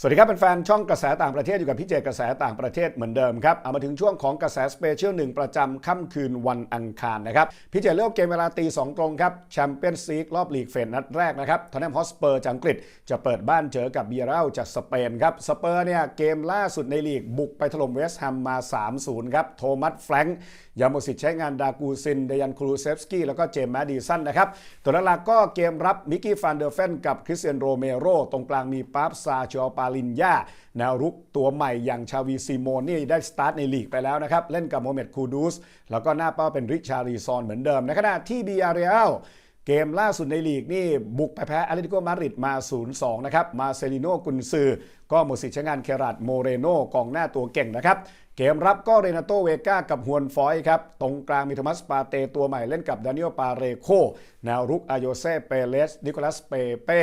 สวัสดีครับเป็นแฟนช่องกระแสต่างประเทศอยู่กับพี่เจกระแสต่างประเทศเหมือนเดิมครับ เอามาถึงช่วงของกระแสสเปเชียลหนึ่งประจำค่ำคืนวันอังคารนะครับ พี่เจเลือกเกมเวลาตีสองตรงครับแชมเปี้ยนส์ลีกรอบลีกเฟนนัดแรกนะครับทอนแนมฮอสเปอร์จากอังกฤษจะเปิดบ้านเจอกับเบียร์เรลจากสเปนครับสเปอร์เนี่ยเกมล่าสุดในลีกบุกไปถล่มเวสต์แฮมมา 3-0 ครับโทมัสแฟรงค์ยาโมสิตใช้งานดากูซินเดยันครูเซฟสกี้แล้วก็เจมส์แมดดิสันนะครับตัวหลักก็เกมรับมิกกี้ฟานเดอร์เฟนกับคริสเตียนโรเมโรตรงกลางมีปาร์ฟซาชอปาลินยาแนวรุกตัวใหม่อย่างชาวีซีโมนนี่ได้สตาร์ทในลีกไปแล้วนะครับ เล่นกับโมเมดคูดูส แล้วก็หน้าเป้าเป็นริชารีซอนเหมือนเดิม ในขณะที่บีอาร์เรียล เกมล่าสุดในลีกนี่บุกไปแพ้อาเลติโกมาดริดมา 0-2 นะครับ มาเซลิโนกุนซือ ก็หมดสิทธิ์ใช้งานเคราดโมเรโนกองหน้าตัวเก่งนะครับ เกมรับก็เรนาโตเวก้ากับฮวนฟอยครับ ตรงกลางมีโทมัสปาเตตัวใหม่เล่นกับดานิโอปาเรโค แนวรุกอายโยเซเปเลส นิโคลัสเปเป้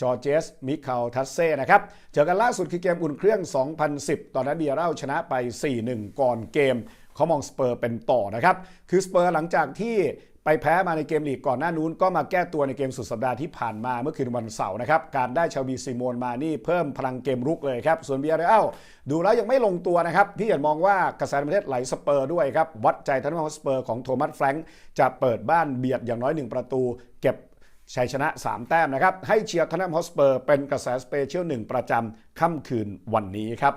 จอร์เจส มิคาลทัสเซ่นะครับ เจอกันล่าสุดคือเกมอุ่นเครื่อง 2010 ตอนนั้นเบียร์เร่าชนะไป 4-1 ก่อนเกม เขามองสเปอร์เป็นต่อนะครับ คือสเปอร์หลังจากที่ไปแพ้มาในเกมลีกก่อนหน้านู้นก็มาแก้ตัวในเกมสุดสัปดาห์ที่ผ่านมาเมื่อคืนวันเสาร์นะครับ การได้ชาวีซิโมนมานี่เพิ่มพลังเกมรุกเลยครับ ส่วนเบียร์เรอัลดูแล้วยังไม่ลงตัวนะครับ พี่เห็นมองว่ากระแสประเทศไหลสเปอร์ด้วยครับ วัดใจทันมาสเปอร์ของโทมัสแฟรงค์จะเปิดบ้านเบียดอย่างน้อย 1 ประตู เก็บชัยชนะ 3 แต้มนะครับให้เชียร์ทอนแนมฮอสเปอร์เป็นกระแสสเปเชียลหนึ่งประจำค่ำคืนวันนี้ครับ